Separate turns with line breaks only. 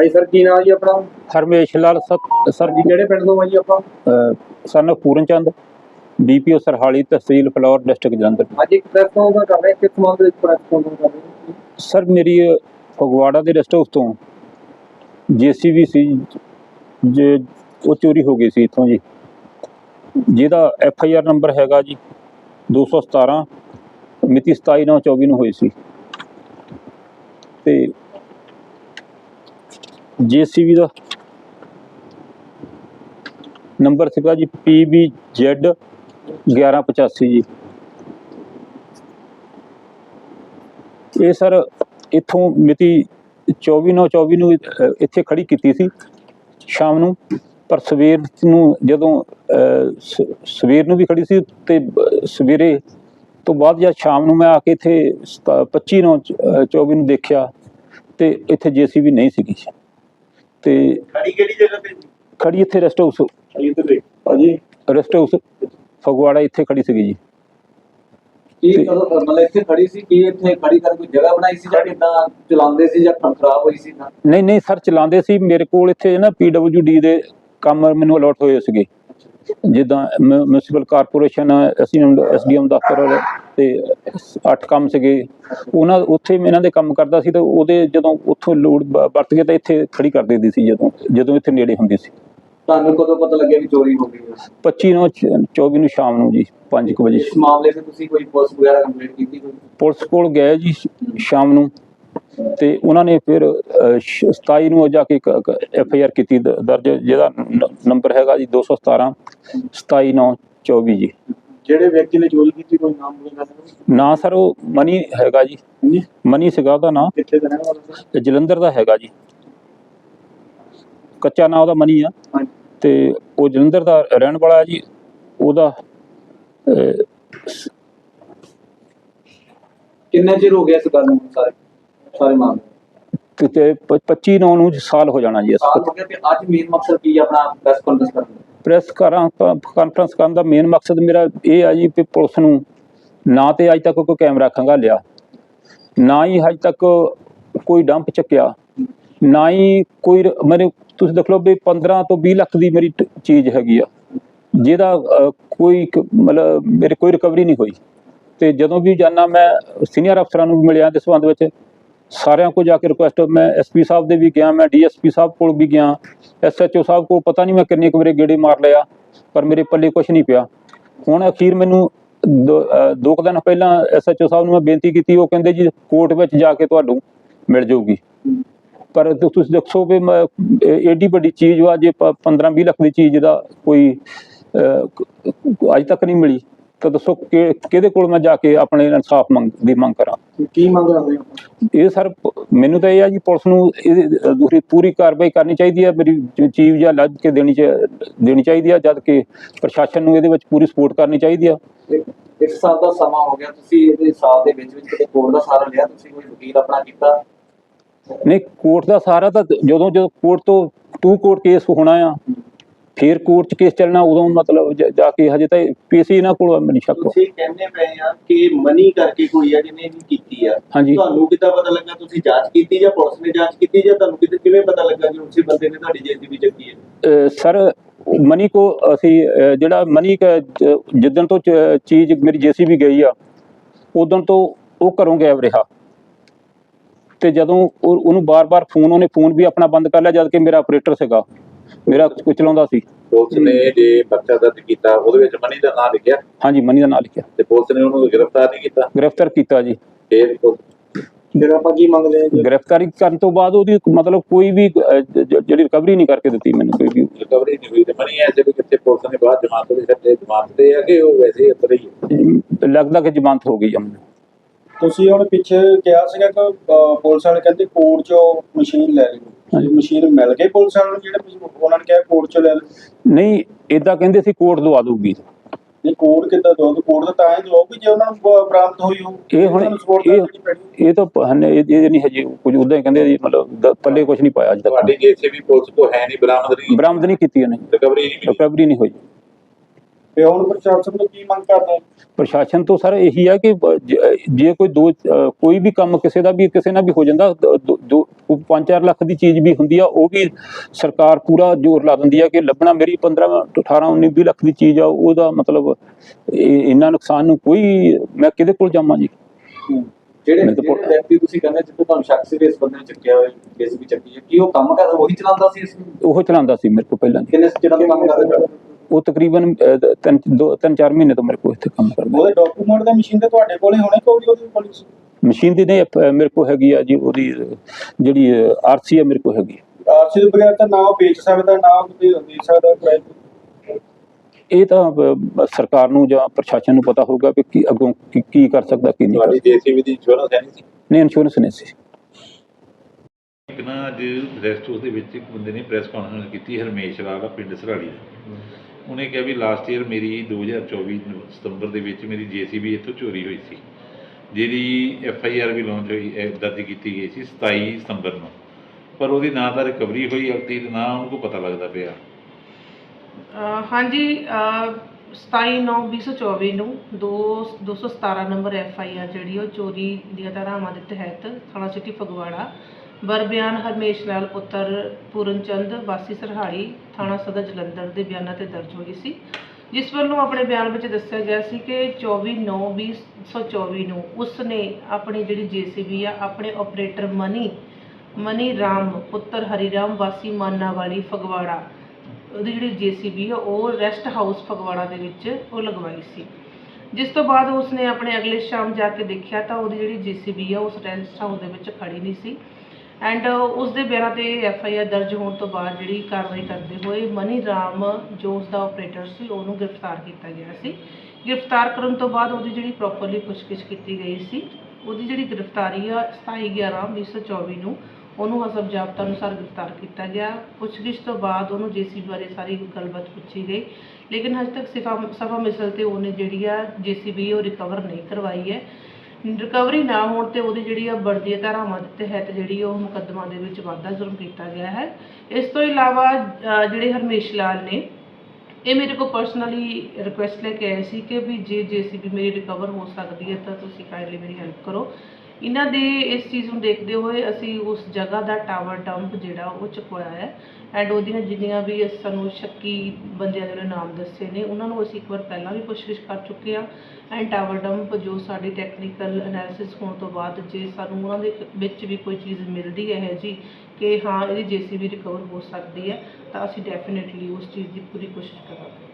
ਹਾਂਜੀ ਸਰ ਕੀ ਨਾਮ ਜੀ ਆਪਣਾ?
ਹਰਮੇਸ਼ ਲਾਲ ਸਤ- ਸਰ
ਜੀ ਕਿਹੜੇ ਪਿੰਡ ਤੋਂ ਆ ਜੀ ਆਪਾਂ?
ਸਨ ਪੂਰਨ ਚੰਦ ਡੀਪੀਓ ਸਰਹਾਲੀ ਤਹਿਸੀਲ ਫਲੌਰ ਡਿਸਟ੍ਰਿਕਟ ਜਲੰਧਰ।
ਅੱਜ ਇੱਕ ਪ੍ਰੈਸ ਕਾਨਫਰੰਸ ਕਰ ਰਹੇ ਹਾਂ। ਕਿਸ ਸੰਬੰਧ ਵਿੱਚ ਪ੍ਰੈਸ ਕਾਨਫਰੰਸ ਕਰ ਰਹੇ ਹਾਂ?
ਸਰ ਮੇਰੀ ਅ, ਫਗਵਾੜਾ ਦੇ ਰੈਸਟ ਹਾਊਸ ਤੋਂ ਜੀਸੀਬੀ ਸੀ ਜੇ ਉਹ ਚੋਰੀ ਹੋ ਗਈ ਸੀ ਇੱਥੋਂ ਜੀ। ਜਿਹਦਾ ਐਫ ਆਈ ਆਰ ਨੰਬਰ ਹੈਗਾ ਜੀ 217 ਮਿਤੀ 27/9/24 ਨੂੰ ਹੋਈ ਸੀ। ਤੇ ਜੀਸੀਬੀ ਦਾ। ਨੰਬਰ ਸੀਗਾ ਜੀ PBZ 1185 ਜੀ। ਇਹ ਸਰ ਇੱਥੋਂ ਮਿਤੀ 24 ਨੌ 24 ਨੂੰ ਇੱਥੇ ਖੜੀ ਕੀਤੀ ਸੀ। ਸ਼ਾਮ ਨੂੰ, ਪਰ ਸਵੇਰ ਨੂੰ ਜਦੋਂ ਸ- ਸਵੇਰ ਨੂੰ ਵੀ ਖੜੀ ਸੀ ਤੇ ਸਵੇਰੇ ਤੋਂ ਬਾਅਦ ਜਾਂ ਸ਼ਾਮ ਨੂੰ ਮੈਂ ਆ ਕੇ ਇੱਥੇ ਸਤਾ- 25 ਨੌ 24 ਨੂੰ ਦੇਖਿਆ ਤੇ ਇੱਥੇ ਜੀਸੀਬੀ ਨਹੀਂ ਸੀਗੀ। ਤੇ
ਖੜੀ ਕਿਹੜੀ ਜਗ੍ਹਾ ਤੇ?
ਖੜੀ ਇੱਥੇ ਰੈਸਟ ਹਾਊਸ
ਜੀ ਇੱਧਰ ਦੇਖ। ਭਾਜੀ
ਰੈਸਟ ਹਾਊਸ ਫਗਵਾੜਾ ਇੱਥੇ ਖੜੀ ਸੀਗੀ ਜੀ।
ਕੀ
ਤੇ-
ਕਦੋਂ ਮਤਲਬ ਇੱਥੇ ਖੜੀ ਸੀ? ਕੀ ਇੱਥੇ ਖੜੀ ਕੋਈ ਜਗ੍ਹਾ ਬਣਾਈ ਸੀ ਜਾਂ ਕਿੱਦਾਂ ਚਲਾਉਂਦੇ ਸੀ ਜਾਂ ਖਰਾਬ ਹੋਈ ਸੀ? ਤਾਂ
ਨਹੀਂ ਨਹੀਂ ਸਰ ਚਲਾਉਂਦੇ ਸੀ। ਮੇਰੇ ਕੋਲ ਇੱਥੇ ਨਾ ਡੀ ਦੇ ਕੰਮ ਮੈਨੂੰ ਅਲਾਟ ਹੋਏ ਸੀਗੇ। ਜਿੱਦਾਂ ਮਿਊਨਿਸਪਲ ਕਾਰਪੋਰੇਸ਼ਨ ਅਸੀਂ ਐਸਡੀਐਮ ਦਫ਼ਤਰ ਤੇ ਅੱਠ ਕੰਮ ਸੀਗੇ। ਉਹਨਾਂ ਉੱਥੇ ਇਹਨਾਂ ਦੇ ਕੰਮ ਕਰਦਾ ਸੀ ਤਾਂ ਉਹਦੇ ਜਦੋਂ ਉੱਥੋਂ ਲੋਡ ਵਰਤ ਕੇ ਤਾਂ ਇੱਥੇ ਖੜੀ ਕਰ ਦਿੰਦੀ ਸੀ ਜਦੋਂ ਜਦੋਂ ਇੱਥੇ ਨੇੜੇ ਹੁੰਦੀ ਸੀ।
ਤੁਹਾਨੂੰ ਕਦੋਂ ਪਤਾ ਲੱਗਿਆ ਵੀ ਚੋਰੀ ਹੋ ਗਈ ਹੈ?
25 ਨੂੰ 24 ਨੂੰ ਸ਼ਾਮ ਨੂੰ ਜੀ 5 ਵਜੇ।
ਇਸ ਮਾਮਲੇ 'ਚ ਤੁਸੀਂ ਕੋਈ ਪੁਲਿਸ ਵਗੈਰਾ ਕੰਪਲੇਂਟ ਕੀਤੀ ਕੋਈ?
ਪੁਲਿਸ ਕੋਲ ਗਏ ਜੀ ਸ਼ਾਮ ਨੂੰ ਤੇ ਉਹਨਾਂ ਨੇ ਫਿਰ ਅ, ਸ਼- 27 ਨੂੰ ਜਾ ਕੇ ਐਫ ਆਈ ਆਰ ਕੀਤੀ ਦਰਜ ਜਿਹਦਾ ਨੰਬਰ ਹੈਗਾ ਜੀ 217 27 9 24 ਜੀ।
ਜਿਹੜੇ ਵਿਅਕਤੀ ਨੇ ਚੋਰੀ ਕੀਤੀ ਕੋਈ ਨਾਮ ਵਗੈਰਾ
ਨਾਂ ਸਰ ਉਹ ਮਨੀ ਹੈਗਾ ਜੀ। ਮਨੀ? ਸੀਗਾ ਉਹਦਾ ਨਾਂ।
ਕਿੱਥੇ ਦਾ ਰਹਿਣ ਵਾਲਾ
ਤੇ ਜਲੰਧਰ ਦਾ ਹੈਗਾ ਜੀ। ਕੱਚਾ ਨਾਂ ਉਹਦਾ ਮਨੀ ਆ।
ਹਾਂਜੀ।
ਤੇ ਉਹ ਜਲੰਧਰ ਦਾ ਰਹਿਣ ਵਾਲਾ ਹੈ ਜੀ ਉਹਦਾ ਅ,
ਕਿੰਨੇ ਚਿਰ ਹੋ ਗਿਆ ਇਸ ਗੱਲ ਨੂੰ ਸਾਰੇ ਸਾਰੇ ਮਾਮਲੇ
ਕਿਤੇ 25 9 ਨੂੰ ਸਾਲ ਹੋ ਜਾਣਾ ਜੀ ਇਸ
ਸਾਲ ਹੋ ਗਿਆ ਤੇ ਅੱਜ ਮੇਨ ਮਕਸਦ ਕੀ ਹੈ ਆਪਣਾ ਪ੍ਰੈਸ ਕਾਨਫਰੰਸ ਕਰਨ ਦਾ?
ਪ੍ਰੈਸ ਕਰਾਂ ਕਾਨਫਰੰਸ ਕਰਨ ਦਾ ਮੇਨ ਮਕਸਦ ਮੇਰਾ ਇਹ ਆ ਜੀ ਕਿ ਪੁਲਿਸ ਨੂੰ ਨਾ ਤੇ ਅੱਜ ਤੱਕ ਕੋਈ ਕੈਮਰਾ ਖੰਗਾਲਿਆ ਨਾ ਹੀ ਅੱਜ ਤੱਕ ਕੋਈ ਡੰਪ ਚੱਕਿਆ, ਨਾ ਹੀ ਕੋਈ ਰ- ਮੇਰੇ ਤੁਸੀਂ ਦੇਖ ਲਓ ਵੀ 15 ਤੋਂ 20 ਲੱਖ ਦੀ ਮੇਰੀ ਟ- ਚੀਜ਼ ਹੈਗੀ ਆ, ਜਿਹਦਾ ਕੋਈ ਮਤਲਬ ਮੇਰੇ ਕੋਈ ਰਿਕਵਰੀ ਨਹੀਂ ਹੋਈ, ਤੇ ਜਦੋਂ ਵੀ ਜਾਣਾ ਮੈਂ ਸੀਨੀਅਰ ਅਫਸਰਾਂ ਨੂੰ ਵੀ ਮਿਲਿਆ ਇਸ ਸੰਬੰਧ ਵਿੱਚ ਸਾਰਿਆਂ ਕੋਲ ਜਾ ਕੇ ਰਿਕੁਐਸਟ ਮੈਂ ਐਸਪੀ ਸਾਹਿਬ ਦੇ ਵੀ ਗਿਆ ਮੈਂ ਡੀਐਸਪੀ ਸਾਹਿਬ ਕੋਲ ਵੀ ਗਿਆ। ਐਸਐਚਓ ਸਾਹਿਬ ਕੋਲ ਪਤਾ ਨਹੀਂ ਮੈਂ ਕਿੰਨੇ ਕੁ ਵਾਰੇ ਗੇੜੇ ਮਾਰ ਲਿਆ ਪਰ ਮੇਰੇ ਪੱਲੇ ਕੁਝ ਨਹੀਂ ਪਿਆ। ਹੁਣ ਅਖੀਰ ਮੈਨੂੰ ਦੋ ਦੋ ਕੁ ਦਿਨ ਪਹਿਲਾਂ ਐਸਐਚਓ ਸਾਹਿਬ ਨੂੰ ਮੈਂ ਬੇਨਤੀ ਕੀਤੀ ਉਹ ਕਹਿੰਦੇ ਜੀ ਕੋਰਟ ਵਿੱਚ ਜਾ ਕੇ ਤੁਹਾਨੂੰ ਮਿਲ ਜਾਊਗੀ। ਪਰ ਤੁਸੀਂ ਦੇਖੋ ਵੀ ਮੈਂ ਇਹ ਏਡੀ ਵੱਡੀ ਚੀਜ਼ ਵਾ ਜੇ 15 20 ਲੱਖ ਦੀ ਚੀਜ਼ ਦਾ ਕੋਈ ਅਹ, ਅੱਜ ਤੱਕ ਨਹੀਂ ਮਿਲੀ। ਤਾਂ ਦੱਸੋ ਕਿ ਕਿਹਦੇ ਕੋਲ ਮੈਂ ਜਾ ਕੇ ਆਪਣੇ ਇਨਸਾਫ ਮੰਗ ਦੀ ਮੰਗ ਕਰਾਂ?
ਕੀ ਮੰਗ ਰਹੇ ਹੋ?
ਇਹ ਸਰ ਮੈਨੂੰ ਤਾਂ ਇਹ ਆ ਜੀ ਪੁਲਿਸ ਨੂੰ ਇਹਦੀ ਅ, ਦੂਸਰੀ ਪੂਰੀ ਕਾਰਵਾਈ ਕਰਨੀ ਚਾਹੀਦੀ ਹੈ ਮੇਰੀ ਚੀਜ਼ ਜਾਂ ਲੱਜ ਕੇ ਦੇਣੀ ਦੇਣੀ ਚਾਹੀਦੀ ਆ ਜਦ ਕਿ ਪ੍ਰਸ਼ਾਸਨ ਨੂੰ ਇਹਦੇ ਵਿੱਚ ਪੂਰੀ ਸਪੋਰਟ ਕਰਨੀ ਚਾਹੀਦੀ ਆ।
ਇੱਕ- ਇੱਕ ਸਾਲ ਦਾ ਸਮਾਂ ਹੋ ਗਿਆ ਤੁਸੀਂ ਇਹਦੇ ਸਾਲ ਦੇ ਵਿੱਚ ਵਿੱਚ ਕਿਤੇ ਕੋਰਟ ਦਾ ਸਹਾਰਾ ਲਿਆ ਤੁਸੀਂ ਕੋਈ ਵਕੀਲ ਆਪਣਾ ਕੀਤਾ?
ਨਹੀਂ ਕੋਰਟ ਦਾ ਸਾਰਾ ਤਾਂ ਜਦੋਂ ਜਦੋਂ ਕੋਰਟ ਤੋਂ ਟੂ ਕੋਰਟ ਕੇਸ ਹੋਣਾ ਆ ਫਿਰ ਕੋਰਟ 'ਚ ਕੇਸ ਚੱਲਣਾ ਉਦੋਂ ਮਤਲਬ ਜ- ਜਾ ਕੇ ਹਜੇ ਤਾਂ ਪੀਸੀ ਇਹਨਾਂ ਕੋਲ ਮੈਨੂੰ ਸ਼ੱਕ ਵਾ।
ਤੁਸੀਂ ਕਹਿੰਦੇ ਪਏ ਆ ਕਿ ਮਨੀ ਕਰਕੇ ਕੋਈ ਆ ਜਿਹਨੇ ਨਹੀਂ ਕੀਤੀ ਆ।
ਹਾਂਜੀ।
ਤੁਹਾਨੂੰ ਕਿੱਦਾਂ ਪਤਾ ਲੱਗਾ? ਤੁਸੀਂ ਜਾਂਚ ਕੀਤੀ ਜਾਂ ਪੁਲਿਸ ਨੇ ਜਾਂਚ ਕੀਤੀ ਜਾਂ ਤੁਹਾਨੂੰ ਕਿਤੇ ਕਿਵੇਂ ਪਤਾ ਲੱਗਾ ਕਿ ਉਸੇ ਬੰਦੇ ਨੇ ਤੁਹਾਡੀ ਜੇਸੀਬੀ ਚੱਕੀ ਹੈ
ਸਰ ਮਨੀ ਕੋ ਅਸੀਂ ਜਿਹੜਾ ਮਨੀ ਕ ਜ- ਜਿੱਦਣ ਤੋਂ ਚ- ਚੀਜ਼ ਮੇਰੀ ਜੀਸੀਬੀ ਗਈ ਆ ਉਦੋਂ ਤੋਂ ਉਹ ਘਰੋਂ ਗਾਇਬ ਰਿਹਾ। ਤੇ ਜਦੋਂ ਉਹ- ਉਹਨੂੰ ਬਾਰ-ਬਾਰ ਫੋਨ ਉਹਨੇ ਫੋਨ ਵੀ ਆਪਣਾ ਬੰਦ ਕਰ ਲਿਆ ਜਦ ਕਿ ਮੇਰਾ ਆਪਰੇਟਰ ਸੀਗਾ। ਮੇਰਾ ਕੁ ਚਲਾਉਂਦਾ ਸੀ।
ਪੁਲਿਸ ਨੇ ਜੇ ਪਰਚਾ ਦਰਜ ਕੀਤਾ ਉਹਦੇ ਵਿੱਚ ਮਨੀ ਦਾ ਨਾਮ ਲਿਖਿਆ?
ਹਾਂਜੀ ਮਨੀ ਦਾ ਨਾਂ ਲਿਖਿਆ।
ਤੇ ਪੁਲਿਸ ਨੇ ਉਹਨੂੰ ਗ੍ਰਿਫਤਾਰ ਨਹੀਂ ਕੀਤਾ?
ਗ੍ਰਿਫਤਾਰ ਕੀਤਾ ਜੀ।
ਫਿਰ
ਫਿਰ ਆਪਾਂ ਕੀ ਮੰਗਦੇ ਹਾਂ ਜੀ?
ਗ੍ਰਿਫਤਾਰੀ ਕਰਨ ਤੋਂ ਬਾਅਦ ਉਹਦੀ ਮਤਲਬ ਕੋਈ ਵੀ ਜ- ਜ- ਜਿਹੜੀ ਰਿਕਵਰੀ ਨਹੀਂ ਕਰਕੇ ਦਿੱਤੀ ਮੈਨੂੰ ਕੋਈ ਵੀ।
ਰਿਕਵਰੀ ਨਹੀਂ ਹੋਈ ਤੇ ਮਨੀ ਐਸੇ ਵੀ ਕਿੱਥੇ ਪੁਲਿਸ ਨੇ ਬਾਅਦ ਜਮਾਨਤ ਦੇ ਸੱਤੇ ਜਮਾਨਤ ਤੇ ਆ ਕਿ ਉਹ ਵੈਸੇ ਹੀ?
ਲੱਗਦਾ ਕਿ ਜ਼ਮਾਨਤ ਹੋ ਗਈ ਆ ਮੈਨੂੰ।
ਤੁਸੀਂ ਹੁਣ ਪਿੱਛੇ ਕਿਹਾ ਸੀਗਾ ਕਿ ਪੁਲਿਸ ਵਾਲੇ ਕਹਿੰਦੇ ਕੋਰਟ ਚੋਂ ਮਸ਼ੀਨ ਲੈ ਲਈ
ਹਾਂਜੀ।
ਮਸ਼ੀਨ ਮਿਲ ਗਈ ਪੁਲਿਸ ਵਾਲਿਆਂ ਨੂੰ ਜਿਹੜੇ ਮਸ਼ੀਨ- ਉਹਨਾਂ ਨੇ ਕਿਹਾ ਕੋਰਟ ਚੋਂ ਲੈ ਲਈ
ਨਹੀਂ ਇਦਾਂ ਕਹਿੰਦੇ ਸੀ ਕੋਰਟ ਦਵਾ ਦਊਗੀ।
ਨਹੀਂ ਕੋਰਟ ਕਿੱਦਾਂ ਦੋ ਕੋਰਟ ਤਾਂ ਤਾਂ ਹੀ ਦਵਾਉਗੀ ਜੇ ਉਹਨਾਂ ਨੂੰ ਬ- ਬਰਾਮਦ ਹੋਈ ਹੋ
ਇਹ ਹੁਣ ਇਹ ਇਹ ਤਾਂ ਪ- ਹਨੇ ਇਹ ਇਹ ਨਹੀਂ ਹਜੇ ਕੁਝ ਉਦਾਂ ਹੀ ਕਹਿੰਦੇ ਜੀ ਮਤਲਬ ਦ- ਪੱਲੇ ਕੁਝ ਨਹੀਂ ਪਾਇਆ ਅੱਜ ਤੱਕ।
ਤੁਹਾਡੀ ਜੇਸੀਬੀ ਪੁਲਿਸ ਕੋ ਹੈ ਨਹੀਂ ਬਰਾਮਦ ਨਹੀਂ
ਬਰਾਮਦ ਨਹੀਂ ਕੀਤੀ ਉਹਨੇ।
ਰਿਕਵਰੀ ਨਹੀਂ ਮਿਲੀ?
ਰਿਕਵਰੀ ਨਹੀਂ ਹੋਈ।
ਤੇ ਹੁਣ ਪ੍ਰਸ਼ਾਸਨ ਨੂੰ ਕੀ ਮੰਗ ਕਰਦੇ
ਪ੍ਰਸ਼ਾਸਨ ਤੋਂ ਸਰ ਇਹੀ ਹੈ ਕਿ ਜ- ਜੇ ਕੋਈ ਦੋ ਅ, ਕੋਈ ਵੀ ਕੰਮ ਕਿਸੇ ਦਾ ਵੀ ਕਿਸੇ ਨਾਲ ਵੀ ਹੋ ਜਾਂਦਾ ਦ- ਦੋ- ਦੋ ਕੋਈ 5-4 ਲੱਖ ਦੀ ਚੀਜ਼ ਵੀ ਹੁੰਦੀ ਆ ਉਹ ਵੀ ਸਰਕਾਰ ਪੂਰਾ ਜ਼ੋਰ ਲਾ ਦਿੰਦੀ ਆ ਕਿ ਲੱਭਣਾ ਮੇਰੀ 15 18 19 20 ਲੱਖ ਦੀ ਚੀਜ਼ ਆ ਉਹਦਾ ਮਤਲਬ ਇਹ- ਇੰਨਾ ਨੁਕਸਾਨ ਨੂੰ ਕੋਈ ਮੈਂ ਕਿਹਦੇ ਕੋਲ ਜਾਵਾਂ ਜੀ?
ਜਿਹੜੇ
ਮੈਂ ਤਾਂ
ਜਿਹੜੇ
ਪੁੱਛ-
ਵਿਅਕਤੀ ਤੁਸੀਂ ਕਹਿੰਦੇ ਜਿੱਥੇ ਤੁਹਾਨੂੰ ਸ਼ੱਕ ਸੀ ਵੀ ਇਸ ਬੰਦੇ ਨੇ ਚੱਕਿਆ ਹੋਇਆ ਕੇਸ ਵੀ ਚੱਕੀ ਹੈ ਕੀ ਉਹ ਕੰਮ ਕਰਦਾ ਉਹੀ ਚਲਾਉਂਦਾ ਸੀ ਇਸ ਨੂੰ?
ਉਹ ਚਲਾਉਂਦਾ ਸੀ ਮੇਰੇ ਕੋਲ ਪਹਿਲਾਂ ਦੀ
ਕਿੰਨੇ ਚਿਰਾਂ ਤੋਂ ਕੰਮ ਕਰਦਾ
ਉਹ ਤਕਰੀਬਨ ਅਹ, ਤਿੰਨ ਦੋ ਤਿੰਨ ਚਾਰ ਮਹੀਨੇ ਤੋਂ ਮੇਰੇ ਕੋਲ ਇੱਥੇ ਕੰਮ ਕਰਦਾ।
ਉਹਦੇ ਡਾਕੂਮੈਂਟ ਦਾ ਮਸ਼ੀਨ ਤੇ ਤੁਹਾਡੇ ਕੋਲੇ ਹੋਣੇ ਕਿ ਉਹ ਵੀ ਉਹਦੇ ਕੋਲ
ਮਸ਼ੀਨ ਦੀ ਨਹੀਂ ਮੇਰੇ ਕੋਲ ਹੈਗੀ ਆ ਜੀ ਉਹਦੀ ਜਿਹੜੀ ਆਰਸੀ ਆ ਮੇਰੇ ਕੋਲ ਹੈਗੀ।
ਆਰਸੀ ਦੇ ਬਗੈਰ ਤਾਂ ਨਾ ਉਹ ਵੇਚ ਸਕਦਾ ਨਾ ਉਹ ਦੇ ਸਕਦਾ ਕਿਰਾਏ
ਇਹ ਤਾਂ ਸਰਕਾਰ ਨੂੰ ਜਾਂ ਪ੍ਰਸ਼ਾਸਨ ਨੂੰ ਪਤਾ ਹੋਊਗਾ ਕਿ ਕੀ ਅੱਗੋਂ ਕੀ ਕੀ ਕਰ ਸਕਦਾ ਕੀ ਨਹੀਂ
ਤੁਹਾਡੀ ਜੀਸੀਬੀ ਦੀ ਇੰਸ਼ੋਰੈਂਸ ਹੈ ਨਹੀਂ ਸੀ?
ਨਹੀਂ ਇੰਸ਼ੋਰੈਂਸ ਨਹੀਂ ਸੀ।
ਇੱਕ ਨਾ ਅੱਜ ਰੈਸਟ ਹਾਊਸ ਦੇ ਵਿੱਚ ਇੱਕ ਬੰਦੇ ਨੇ ਪ੍ਰੈਸ ਕਾਨਫਰੰਸ ਕੀਤੀ ਹਰਮੇਸ਼ ਆ ਪਿੰਡ ਸਰਾੜੀ ਦਾ। ਉਹਨੇ ਕਿਹਾ ਵੀ ਲਾਸਟ ਈਅਰ ਮੇਰੀ 2024 ਸਤੰਬਰ ਦੇ ਵਿੱਚ ਮੇਰੀ ਜੀਸੀਬੀ ਇੱਥੋਂ ਚੋਰੀ ਹੋਈ ਸੀ। ਜਿਹਦੀ ਐਫ ਆਈ ਆਰ ਵੀ ਲਾਂਚ ਹੋਈ ਦਰਜ ਕੀਤੀ ਗਈ ਸੀ 27 ਸਤੰਬਰ ਨੂੰ। ਪਰ ਉਹਦੀ ਨਾ ਤਾਂ ਰਿਕਵਰੀ ਹੋਈ ਅਗਤੀ ਤੇ ਨਾ ਉਹਨੂੰ ਪਤਾ ਲੱਗਦਾ ਪਿਆ।
ਹਾਂਜੀ 27/9/2024 ਨੂੰ 217 ਨੰਬਰ ਐਫ ਆਈ ਆਰ ਜਿਹੜੀ ਉਹ ਚੋਰੀ ਦੀਆਂ ਧਾਰਾਵਾਂ ਦੇ ਤਹਿਤ ਥਾਣਾ ਸਿਟੀ ਫਗਵਾੜਾ ਬਰ ਬਿਆਨ ਹਰਮੇਸ਼ ਲਾਲ ਪੁੱਤਰ ਪੂਰਨ ਚੰਦ ਵਾਸੀ ਸਰਹਾਲੀ ਥਾਣਾ ਸਦਰ ਜਲੰਧਰ ਦੇ ਬਿਆਨਾਂ ਤੇ ਦਰਜ ਹੋਈ ਸੀ, ਜਿਸ ਵੱਲੋਂ ਆਪਣੇ ਬਿਆਨ ਵਿੱਚ ਦੱਸਿਆ ਗਿਆ ਸੀ ਕਿ 24/9/2024 ਨੂੰ ਉਸ ਨੇ ਆਪਣੀ ਜਿਹੜੀ ਜੀਸੀਬੀ ਆ, ਆਪਣੇ ਆਪਰੇਟਰ ਮਨੀ ਮਨੀ ਰਾਮ, ਪੁੱਤਰ ਹਰੀ ਰਾਮ ਵਾਸੀ ਮਾਨਾ ਵਾਲੀ ਫਗਵਾੜਾ, ਉਹਦੀ ਜਿਹੜੀ ਜੀਸੀਬੀ ਆ, ਉਹ ਰੈਸਟ ਹਾਊਸ ਫਗਵਾੜਾ ਦੇ ਵਿੱਚ ਉਹ ਲਗਵਾਈ ਸੀ। ਜਿਸ ਤੋਂ ਬਾਅਦ ਉਸਨੇ ਆਪਣੇ ਅਗਲੇ ਸ਼ਾਮ ਜਾ ਕੇ ਦੇਖਿਆ ਤਾਂ ਉਹਦੀ ਜਿਹੜੀ ਜੀਸੀਬੀ ਆ ਉਸ ਰੈਸਟ ਹਾਊਸ ਦੇ ਵਿੱਚ ਖੜੀ ਨਹੀਂ ਸੀ। ਐਂਡ ਉਸ ਦੇ ਬਿਆਨਾਂ ਤੇ ਐਫ ਆਈ ਆਰ ਦਰਜ ਹੋਣ ਤੋਂ ਬਾਅਦ ਜਿਹੜੀ ਕਾਰਵਾਈ ਕਰਦੇ ਹੋਏ ਮਨੀ ਰਾਮ ਜੋ ਉਸ ਦਾ ਆਪਰੇਟਰ ਸੀ, ਉਹਨੂੰ ਗ੍ਰਿਫਤਾਰ ਕੀਤਾ ਗਿਆ ਸੀ। ਗ੍ਰਿਫਤਾਰ ਕਰਨ ਤੋਂ ਬਾਅਦ ਉਹਦੀ ਜਿਹੜੀ ਪ੍ਰੋਪਰਲੀ ਪੁੱਛਗਿੱਛ ਕੀਤੀ ਗਈ ਸੀ, ਉਹਦੀ ਜਿਹੜੀ ਗ੍ਰਿਫਤਾਰੀ ਆ 27 11 2024 ਨੂੰ ਉਹਨੂੰ ਹਸਬ ਜ਼ਾਬਤਾ ਅਨੁਸਾਰ ਗ੍ਰਿਫਤਾਰ ਕੀਤਾ ਗਿਆ। ਪੁੱਛਗਿੱਛ ਤੋਂ ਬਾਅਦ ਉਹਨੂੰ ਜੇਸੀਬੀ ਬਾਰੇ ਸਾਰੀ ਗੱਲਬਾਤ ਪੁੱਛੀ ਗਈ। ਲੇਕਿਨ ਹਜੇ ਤੱਕ ਸਿਫਾ ਸਫਾ ਮਿਸਲ ਤੇ ਉਹਨੇ ਜਿਹੜੀ ਆ ਜੇਸੀਬੀ ਉਹ ਰਿਕਵਰ ਨਹੀਂ ਕਰਵਾਈ ਹੈ। ਰਿਕਵਰੀ ਨਾ ਹੋਣ ਤੇ ਉਹਦੀ ਜਿਹੜੀ ਆ ਬਣਦੀ ਧਾਰਾਵਾਂ ਦੇ ਤਹਿਤ ਜਿਹੜੀ ਉਹ ਮੁਕੱਦਮਾ ਦੇ ਵਿੱਚ ਵਾਧਾ ਜ਼ੁਰਮ ਕੀਤਾ ਗਿਆ ਹੈ। ਇਸ ਤੋਂ ਇਲਾਵਾ ਜਿਹੜੇ ਹਰਮੇਸ਼ ਲਾਲ ਨੇ, ਇਹ ਮੇਰੇ ਕੋਲ ਪਰਸਨਲੀ ਰਿਕੁਐਸਟ ਲੈ ਕੇ ਆਏ ਸੀ ਕਿ ਵੀ ਜੇ ਜੇਸੀਬੀ ਮੇਰੀ ਰਿਕਵਰ ਹੋ ਸਕਦੀ ਹੈ ਤਾਂ ਤੁਸੀਂ ਕਾਇੰਡਲੀ ਮੇਰੀ ਹੈਲਪ ਕਰੋ। ਇਹਨਾਂ ਦੇ ਇਸ ਚੀਜ਼ ਨੂੰ ਦੇਖਦੇ ਹੋਏ ਅਸੀਂ ਉਸ ਜਗ੍ਹਾ ਦਾ ਟਾਵਰ ਡੰਪ ਜਿਹੜਾ ਉਹ ਚੁਕਵਾਇਆ ਹੈ। ਐਂਡ ਉਹਦੀਆਂ ਜਿੰਨੀਆਂ ਵੀ ਸਾਨੂੰ ਸ਼ੱਕੀ ਬੰਦਿਆਂ ਦੇ ਨਾਮ ਦੱਸੇ ਨੇ, ਉਹਨਾਂ ਨੂੰ ਅਸੀਂ ਇੱਕ ਵਾਰ ਪਹਿਲਾਂ ਵੀ ਪੁੱਛਗਿੱਛ ਕਰ ਚੁੱਕੇ ਆ ਐਂਡ ਟਾਵਰ ਡੰਪ ਜੋ ਸਾਡੀ ਟੈਕਨੀਕਲ ਐਨਾਲਿਸਿਸ ਹੋਣ ਤੋਂ ਬਾਅਦ ਜੇ ਸਾਨੂੰ ਉਹਨਾਂ ਦੇ ਵਿੱਚ ਵੀ ਕੋਈ ਚੀਜ਼ ਮਿਲਦੀ ਹੈ ਜੀ ਕਿ ਹਾਂ, ਇਹਦੀ ਜੇਸੀਬੀ ਰਿਕਵਰ ਹੋ ਸਕਦੀ ਹੈ, ਤਾਂ ਅਸੀਂ ਡੈਫੀਨਿਟਲੀ ਉਸ ਚੀਜ਼ ਦੀ ਪੂਰੀ ਕੋਸ਼ਿਸ਼ ਕਰਾਂਗੇ।